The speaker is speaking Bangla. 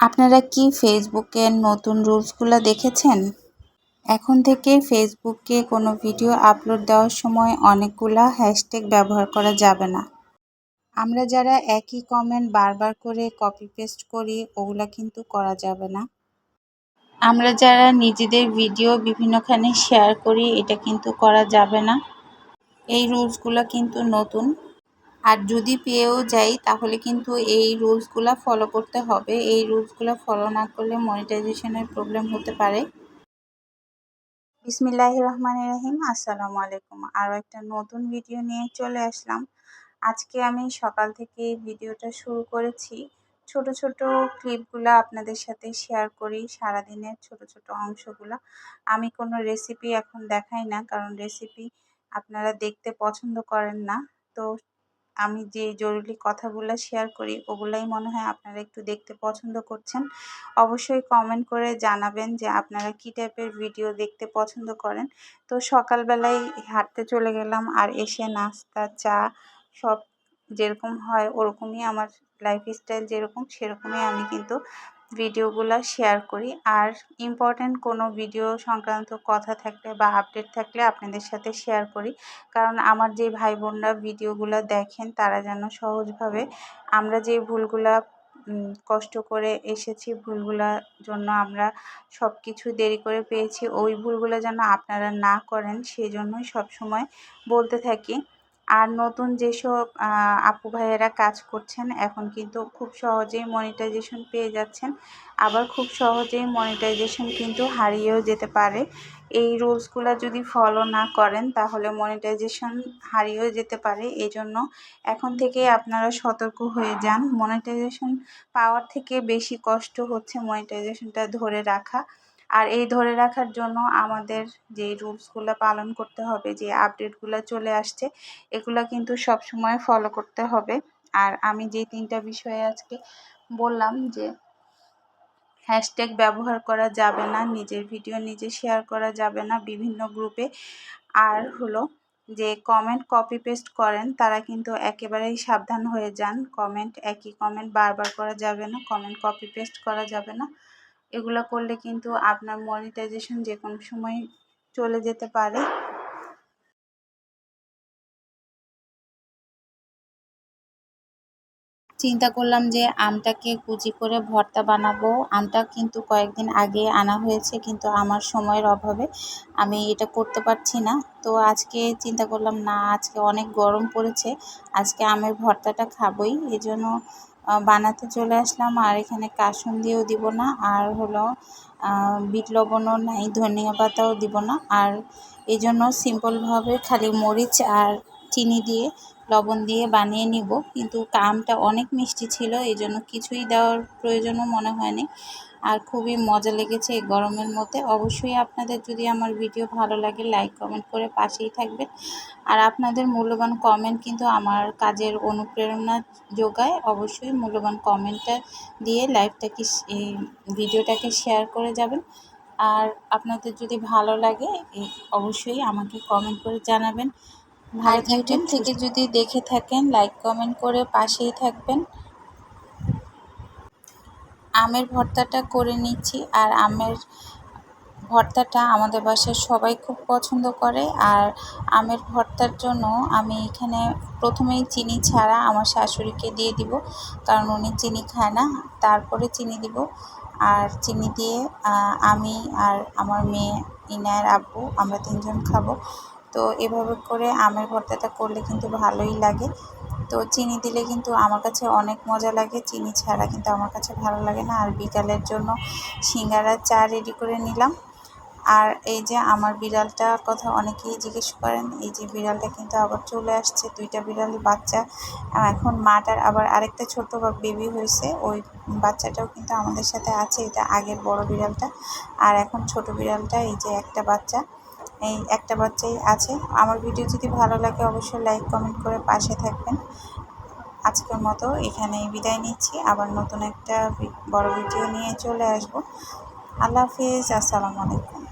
আপনারা কি ফেসবুকের নতুন রুলসগুলো দেখেছেন? এখন থেকে ফেসবুকে কোনো ভিডিও আপলোড দেওয়ার সময় অনেকগুলা হ্যাশট্যাগ ব্যবহার করা যাবে না। আমরা যারা একই কমেন্ট বারবার করে কপি পেস্ট করি, ওগুলা কিন্তু করা যাবে না। আমরা যারা নিজেদের ভিডিও বিভিন্নখানে শেয়ার করি, এটা কিন্তু করা যাবে না। এই রুলসগুলো কিন্তু নতুন। আর যদি পেয়েও যাই, তাহলে কিন্তু এই রুলসগুলো ফলো করতে হবে। এই রুলসগুলো ফলো না করলে মনিটাইজেশনের প্রবলেম হতে পারে। বিসমিল্লাহ রহমান রাহিম, আসসালামু আলাইকুম। আরও একটা নতুন ভিডিও নিয়ে চলে আসলাম। আজকে আমি সকাল থেকে ভিডিওটা শুরু করেছি। ছোট ছোট ক্লিপগুলো আপনাদের সাথে শেয়ার করি। সারাদিনের ছোট ছোট অংশগুলো। আমি কোনো রেসিপি এখন দেখাই না, কারণ রেসিপি আপনারা দেখতে পছন্দ করেন না। তো আমি যে জরুরি কথাগুলো শেয়ার করি, ওগুলাই মনে হয় আপনারা একটু দেখতে পছন্দ করছেন। অবশ্যই কমেন্ট করে জানাবেন যে আপনারা কী টাইপের ভিডিও দেখতে পছন্দ করেন। তো সকালবেলায় হাঁটতে চলে গেলাম আর এসে নাস্তা, চা সব যেরকম হয় ওরকমই আমার লাইফস্টাইল যেরকম সেরকমই আমি কিন্তু ভিডিওগুলো শেয়ার করি। আর ইম্পর্ট্যান্ট কোনো ভিডিও সংক্রান্ত কথা থাকলে বা আপডেট থাকলে আপনাদের সাথে শেয়ার করি। কারণ আমার যে ভাই বোনরা ভিডিওগুলো দেখেন, তারা যেন সহজভাবে আমরা যে ভুলগুলা কষ্ট করে এসেছি ভুলগুলার জন্য আমরা সব কিছু দেরি করে পেয়েছি, ওই ভুলগুলো যেন আপনারা না করেন সেই জন্যই সবসময় বলতে থাকি। আর নতুন যেসব আপু ভাইয়েরা কাজ করছেন, এখন কিন্তু খুব সহজেই মনিটাইজেশন পেয়ে যাচ্ছেন। আবার খুব সহজেই মনিটাইজেশন কিন্তু হারিয়েও যেতে পারে। এই রুলসগুলো যদি ফলো না করেন, তাহলে মনিটাইজেশন হারিয়েও যেতে পারে। এই জন্য এখন থেকে আপনারা সতর্ক হয়ে যান। মনিটাইজেশন পাওয়ার থেকে বেশি কষ্ট হচ্ছে মনিটাইজেশনটা ধরে রাখা। আর এই ধরে রাখার জন্য আমাদের যে রুলসগুলো পালন করতে হবে, যে আপডেটগুলো চলে আসছে, এগুলো কিন্তু সব সময় ফলো করতে হবে। আর আমি যে তিনটা বিষয়ে আজকে বললাম যে হ্যাশট্যাগ ব্যবহার করা যাবে না, নিজের ভিডিও নিজে শেয়ার করা যাবে না বিভিন্ন গ্রুপে আর হলো যে কমেন্ট কপি পেস্ট করেন, তারা কিন্তু একেবারেই সাবধান হয়ে যান। কমেন্ট একই কমেন্ট বারবার করা যাবে না কমেন্ট কপি পেস্ট করা যাবে না। এগুলো করলে কিন্তু আপনার মনিটাইজেশন যে কোনো সময় চলে যেতে পারে। চিন্তা করলাম যে আমটাকে কুচি করে ভর্তা বানাবো। আমটা কিন্তু কয়েকদিন আগে আনা হয়েছে, কিন্তু আমার সময়ের অভাবে আমি এটা করতে পারছি না। তো আজকে চিন্তা করলাম, না, আজকে অনেক গরম পড়েছে, আজকে আমের ভর্তাটা খাবই। এই জন্য বানাতে চলে আসলাম। আর এখানে কাসুন দিয়েও দিব না, আর হলো বিট লবণও নাই, ধনিয়া পাতাও দিব না। আর এই জন্য সিম্পলভাবে খালি মরিচ আর চিনি দিয়ে, লবণ দিয়ে বানিয়ে নিব। কিন্তু কামটা অনেক মিষ্টি ছিল, এই জন্য কিছুই দেওয়ার প্রয়োজনও মনে হয়নি। আর খুবই মজা লেগেছে এই গরমের মধ্যে। অবশ্যই আপনাদের যদি আমার ভিডিও ভালো লাগে লাইক কমেন্ট করে পাশেই থাকবেন। আর আপনাদের মূল্যবান কমেন্ট কিন্তু আমার কাজের অনুপ্রেরণা যোগায়। অবশ্যই মূল্যবান কমেন্টটা দিয়ে লাইভটাকে ভিডিওটাকে শেয়ার করে যাবেন। আর আপনাদের যদি ভালো লাগে অবশ্যই আমাকে কমেন্ট করে জানাবেন। ভালো ইউটিউব থেকে যদি দেখে থাকেন লাইক কমেন্ট করে পাশেই থাকবেন। আমের ভর্তাটা করে নিচ্ছি আর আমের ভর্তাটা আমাদের বাসায় সবাই খুব পছন্দ করে আর আমের ভর্তার জন্য আমি এখানে প্রথমেই চিনি ছাড়া আমার শাশুড়িকে দিয়ে দিব কারণ উনি চিনি খায় না, তারপরে চিনি দিব আর চিনি দিয়ে আমি আর আমার মেয়ে ইনায়ের আব্বু আমরা তিনজন খাব। তো এভাবে করে আমের ভর্তাটা করলে কিন্তু ভালোই লাগে। তো চিনি দিলে কিন্তু আমার কাছে অনেক মজা লাগে। চিনি ছাড়া কিন্তু আমার কাছে ভালো লাগে না। আর বিকালের জন্য সিঙ্গারা চা রেডি করে নিলাম। আর এই যে আমার বিড়ালটার কথা অনেকেই জিজ্ঞেস করেন, এই যে বিড়ালটা কিন্তু আবার চলে আসছে, দুইটা বিড়াল বাচ্চা। এখন মাটার আবার আরেকটা ছোট বেবি হয়েছে, ওই বাচ্চাটাও কিন্তু আমাদের সাথে আছে, এটা আগের বড় বিড়ালটা। আর এখন ছোট বিড়ালটা, এই যে একটা বাচ্চা। এই একটা বাচ্চাই আছে। আমার ভিডিও যদি ভালো লাগে অবশ্যই লাইক কমেন্ট করে পাশে থাকবেন। আজকের মতো এখানেই বিদায় নিচ্ছি। আবার নতুন একটা বড় ভিডিও নিয়ে চলে আসব। আল্লাহ হাফিজ, আসসালামু আলাইকুম।